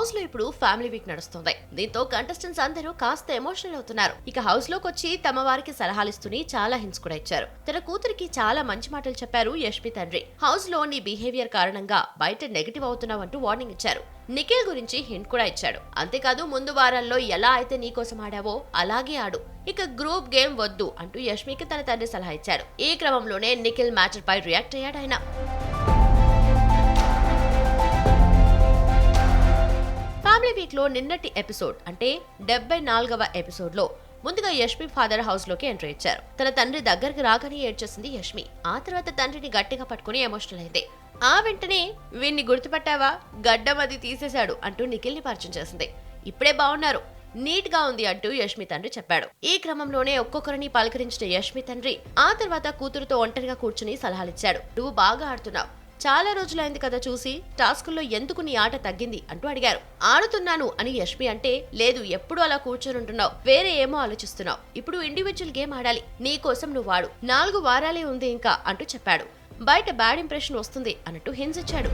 హౌస్లో ఇప్పుడు family week నడుస్తుంది. దీంతో కంటెస్టెంట్స్ అందరూ కాస్త ఎమోషనల్ అవుతున్నారు. ఇక హౌస్లోకి వచ్చి తమ వారికి సలహాలు ఇస్తూనే చాలా హింట్స్ కూడా ఇచ్చారు. తన కూతురికి చాలా మంచి మాటలు చెప్పారు యష్మి తండ్రి. హౌస్లో నీ బిహేవియర్ కారణంగా బయట నెగటివ్ అవుతున్నావంటూ వార్నింగ్ ఇచ్చారు. నిఖిల్ గురించి హింట్ కూడా ఇచ్చాడు. అంతేకాదు ముందు వారాల్లో ఎలా అయితే నీకోసం ఆడావో అలాగే ఆడు. ఇక గ్రూప్ గేమ్ వద్దు అంటూ యష్మికి తన తండ్రి సలహా ఇచ్చాడు ఈ క్రమంలోనే నిఖిల్ మ్యాటర్ పై రియాక్ట్ అయ్యాడు ఆయన. ఫ్యామిలీ వీక్లో నిన్నటి ఎపిసోడ్ అంటే డెబ్బై నాలుగవ ఎపిసోడ్లో ముందుగా యష్మి ఫాదర్ హౌస్లోకి ఎంట్రీ ఇచ్చారు. తన తండ్రి దగ్గరికి రాగానే ఏడ్చేసింది యష్మి. ఆ తర్వాత తండ్రిని గట్టిగా పట్టుకుని ఎమోషనల్ అయింది. ఆ వెంటనే వీణ్ణి గుర్తుపట్టావా? గడ్డం అది తీసేశాడు అంటూ నిఖిల్ని పరిచయం చేసింది. ఇప్పుడే బాగున్నారు నీట్గా ఉంది అంటూ యష్మి తండ్రి చెప్పాడు. ఈ క్రమంలోనే ఒక్కొక్కరిని పలకరించిన యష్మి తండ్రి ఆ తర్వాత కూతురుతో ఒంటరిగా కూర్చుని సలహాలిచ్చాడు. నువ్వు బాగా ఆడుతున్నావు. చాలా రోజులైంది కదా చూసి టాస్కుల్లో ఎందుకు నీ ఆట తగ్గింది అంటూ అడిగారు. ఆడుతున్నాను అని యష్మి అంటే లేదు ఎప్పుడు అలా కూర్చొని ఉంటున్నావు వేరే ఏమో ఆలోచిస్తున్నావు. ఇప్పుడు ఇండివిజువల్ గేమ్ ఆడాలి. నీ కోసం నువ్వు ఆడు. నాలుగు వారాలే ఉంది ఇంకా అంటూ చెప్పాడు. బయట బ్యాడ్ ఇంప్రెషన్ వస్తుంది అన్నట్టు హింస్ ఇచ్చాడు